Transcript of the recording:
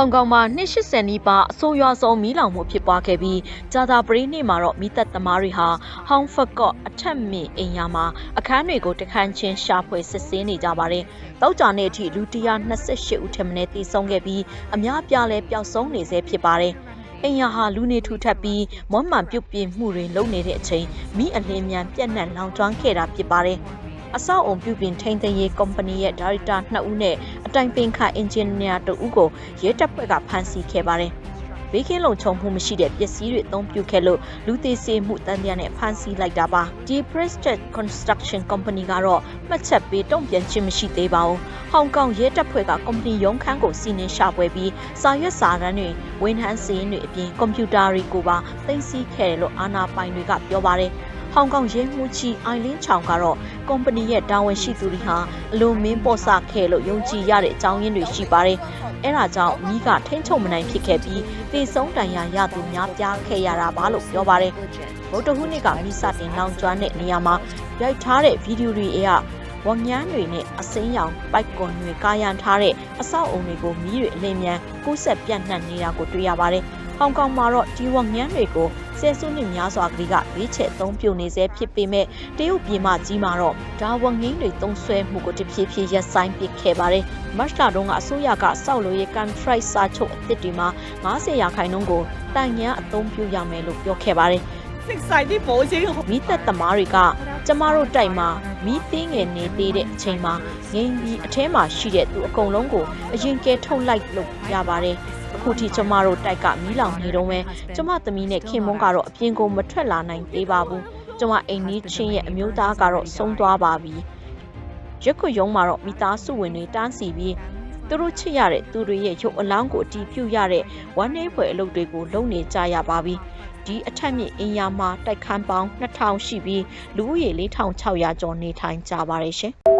ဟောင်ကောင်မှာ280နီးပါးအဆိုးရွားဆုံးမီးလောင်မှုဖြစ်ပွားခဲ့ပြီးဂျာတာပရိနေ့မှာတော့မီးသက်သမားတွေဟာဟောင်ဖက်ကော့အထက်မြင့်အိမ်ယာမှာအခန်းတွေကိုတခန်းချင်းရှာဖွေစစ်ဆေးနေကြပါတယ်။တောက်ကြနေ့အထိလူ128ဦးထက်မနည်းသေဆုံးခဲ့ပြီးအများပြားလဲပျောက်ဆုံးနေဆဲဖြစ်ပါတယ်။အိမ်ယာဟာလူနေထူထပ်ပြီးမွမ်းမံပြုတ်ပြင်းမှုတွေလုပ်နေတဲ့အချိန်မိအလင်းမြန်ပြက်နှက်လောင်ကျွမ်းခဲ့တာဖြစ်ပါတယ်။အဆောက်အုံပြုပြင်ထိန်းသိမ်းရေးကုမ္ပဏီရဲ့ဒါရိုက်တာ2ဦးနဲ့ အတိုင်ပင်ခံအင်ဂျင်နီယာ2ဦးကိုရဲတပ်ဖွဲ့ကဖမ်းဆီးခဲ့ပါတယ်။ဘေးကင်းလုံခြုံမှုမရှိတဲ့ပစ္စည်းတွေအသုံးပြုခဲ့လို့လူသေးစေမှုတန်တရားနဲ့ဖမ်းဆီးလိုက်တာပါ။ The Prestige Construction Company ကတော့မှတ်ချက်ပေးတုံ့ပြန်ခြင်းမရှိသေးပါဘူး။ဟောင်ကောင်ရဲတပ်ဖွဲ့ကကုမ္ပဏီရုံးခန်းကိုစီးနင်းရှာဖွေပြီးစာရွက်စာတမ်းတွေဝန်ထမ်းစီးရင်တွေအပြင်ကွန်ပျူတာတွေကိုပါသိမ်းဆည်းခဲ့တယ်လို့အာဏာပိုင်တွေကပြောပါတယ်။ ဟောင်ကောင်ရဲမှူးကြီးအိုင်လင်းချောင်ကတော့ကုမ္ပဏီရဲ့တာဝန်ရှိသူတွေဟာအလွန်မင်းပေါ်ဆခဲ့လို့ယုံကြည်ရတဲ့အကြောင်းရင်းတွေရှိပါတယ်။အဲဒါကြောင့်မိကထိမ့်ချုပ်မနိုင်ဖြစ်ခဲ့ပြီးတေဆုံးတန်ရာရသူများပြားခဲ့ရတာပါလို့ပြောပါတယ်။ဗုဒ္ဓဟူးနေ့ကမိစတင်လောင်ကျွမ်းတဲ့နေရာမှာရိုက်ထားတဲ့ဗီဒီယိုတွေအရဝန်ညမ်းတွေနဲ့အစင်းရောင်ပိုက်ကွန်တွေကာယံထားတဲ့အဆောက်အုံတွေကိုမီးတွေအလင်းမြန်ကူးဆက်ပြန့်နှံ့နေတာကိုတွေ့ရပါတယ်။ဟောင်ကောင်မှာတော့ဒီဝန်ညမ်းတွေကို ဆယ်စုနှစ်များစွာကလေးကရွေးချယ်သုံးပြုနေဆဲဖြစ်ပေမဲ့တရုတ်ပြည်မှကြီးမှာတော့ဒါဝငင်းတွေသုံးဆွဲမှုကိုတဖြည်းဖြည်းရပ်ဆိုင်ပစ်ခဲ့ပါတယ်။မတ်လတုန်းကအစိုးရကစောက်လိုရေး contract စာချုပ်အသစ်တွေမှာ90ရာခိုင်နှုန်းကိုတန်ရန်အသုံးပြုရမယ်လို့ပြောခဲ့ပါတယ်။မိသက်သမားတွေကကျမတို့တိုက်မှာ မိသေးငယ်နေသေးတဲ့အချိန်မှာငိမ့်ပြီးအထဲမှာရှိတဲ့သူအကုန်လုံးကိုအရင်ကဲထုတ်လိုက်လို့ရပါတယ်အခုထိကျမတို့တိုက်ကမီးလောင်နေတော့မဲကျမသမီးနဲ့ခင်မွန်းကတော့အပြင်ကိုမထွက်လာနိုင်သေးပါဘူးကျမအိမ်နီးချင်းရဲ့အမျိုးသားကတော့ဆုံးသွားပါပြီရက်ခွရုံမှာတော့မိသားစုဝင်တွေတန်းစီပြီးသူတို့ချစ်ရတဲ့သူတွေရဲ့ရုပ်အလောင်းကိုအတီးပြုတ်ရတဲ့ဝမ်းနည်းဖွယ်အလုပ်တွေကိုလုပ်နေကြရပါပြီ ဒီအထက်မြင့်အင်ယာမှာတိုက်ခန်းပေါင်း2000ရှိပြီးလူဦးရေ4600ကျော်နေထိုင်ကြပါတယ်ရှင်။